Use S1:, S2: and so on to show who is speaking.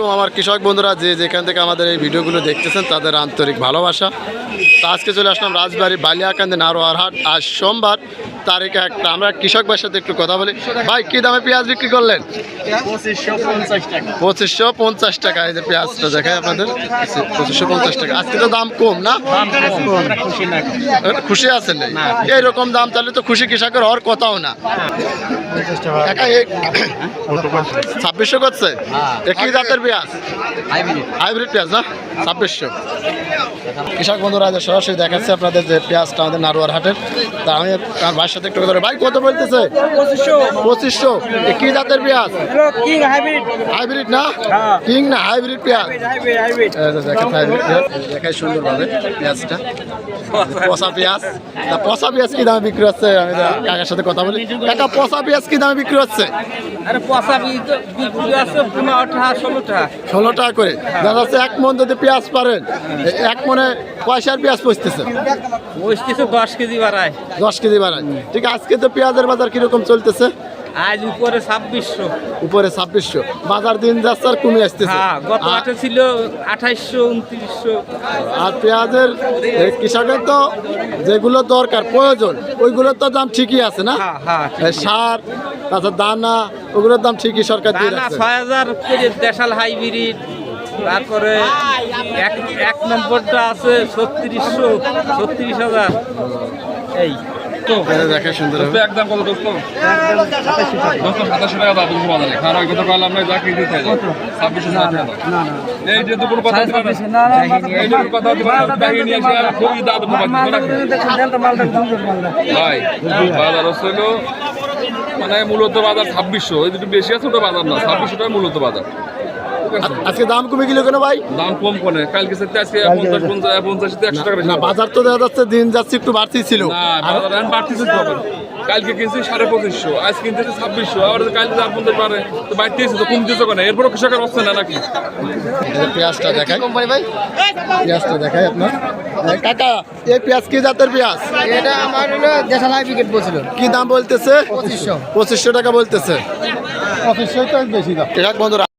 S1: আলাইকুম আমার কৃষক বন্ধুরা, যে যেখান থেকে আমাদের এই ভিডিওগুলো দেখতেছেন, তাদের আন্তরিক ভালোবাসা। তো আজকে চলে আসলাম রাজবাড়ি বালিয়াকান্দি নারোয়ার হাট আজ সোমবার তারিখ একটা। আমরা কৃষক ভাইয়ের সাথে একটু কথা বলি। ভাই কি দামে পেঁয়াজ বিক্রি করলেন? পঁচিশশো পঞ্চাশ টাকা। এই যে পেঁয়াজটা দেখায় আপনাদের। পঁচিশশো পঞ্চাশ টাকা। আজকে তো দাম কম না? খুশি আছেন এইরকম দাম তাহলে তো খুশি কৃষকের হওয়ার কথাও না। ছাব্বিশশো করছে? এ কি জাতের পেঁয়াজ? হাইব্রিড। পেঁয়াজ না? ছাব্বিশশো। কৃষক বন্ধুরা সরাসরি দেখাচ্ছে আপনাদের যে পেঁয়াজটা আমাদের নারোয়ার হাটের। তা আমি ভাইয়ের সাথে একটু কথা ভাই কত বলতেছে? পঁচিশশো। কি জাতের পেঁয়াজ হাইব্রিড। না? কিং না হাইব্রিড পেঁয়াজ এই যে দেখেন হাইব্রিড পেঁয়াজ দেখাই পেঁয়াজটা পচা পেঁয়াজ পচা পেঁয়াজ কি দামে বিক্রি হচ্ছে? আমি কাকার সাথে কথা বলি। কাকা পচা পেঁয়াজ কি দামে বিক্রি হচ্ছে?
S2: ষোলো টাকা।
S1: করে। দেখা যাচ্ছে এক মন যদি পেঁয়াজ পারেন এক মনে পয়সার পেঁয়াজ পচতেছে।
S2: বসতেছে দশ কেজি বাড়ায়।
S1: দশ কেজি বাড়ায়। ঠিক আজকে তো পেঁয়াজের বাজার কীরকম চলতেছে?
S2: আজ উপরে ছাব্বিশশো।
S1: উপরে ছাব্বিশশো। বাজার দিন যাচ্ছে আর কমে আসতেছে।
S2: হ্যাঁ গত মাঠে ছিল আঠাইশশো উনত্রিশশো।
S1: আর পেঁয়াজের কৃষকের তো যেগুলো দরকার প্রয়োজন ওইগুলোর তো দাম ঠিকই আছে না?
S2: হ্যাঁ হ্যাঁ
S1: সার তাছাড়া দানা ওগুলোর দাম ঠিকই সরকার দিয়ে
S2: দানা ছয় হাজার দেশাল হাইব্রিড তারপরে এক নম্বরটা আছে ছত্রিশশো ছত্রিশ হাজার। এই।
S1: এটা দেখে সুন্দর
S3: একদম কত দোস্ত? দোস্ত সাতাশশো টাকা দাও দুপুর বাজারে। খাওয়ার আগে তো পারলাম না যা কিনতে চাই ছাব্বিশশো টাকা। এই যে দুপুর কথা হতে পারে এই যে কথা হতে পারে নিয়ে এসে আমি খুবই ভাই বাজার মানে মূলত বাজার ছাব্বিশশো। এই দুটো বেশি আছে ওটা বাজার না। ছাব্বিশশো টাকা মূলত বাজার।
S1: আজকে দাম কমে গেল কেন ভাই?
S3: দাম কম কোনে কালকে সাথে আজকে পঞ্চাশ পঞ্চাশ পঞ্চাশ একশো টাকা
S1: না বাজার তো দেখা যাচ্ছে দিন যাচ্ছে একটু বাড়তি ছিল।
S3: না বাজার এখন বাড়তেছে তো আবার। কালকে কিনছি সাড়ে পঁচিশশো আজ কিনতেছে ছাব্বিশশো আবার কালকে চার পঞ্চাশ পারে তো বাড়তেছে তো কমতেছে কেন? এরপরও কৃষকের হচ্ছে না নাকি?
S1: পেঁয়াজটা দেখাই। কোম্পানি ভাই? পেঁয়াজটা দেখাই আপনার। এ, কাকা এই পেঁয়াজ কি জাতের পেঁয়াজ?
S4: এটা আমার হলো দেশাল হাইব্রিড বলছিল।
S1: কি দাম বলতেছে?
S4: পঁচিশশো।
S1: পঁচিশশো টাকা বলতেছে।
S4: পঁচিশশো তো বেশি দাম।
S1: বন্ধুরা।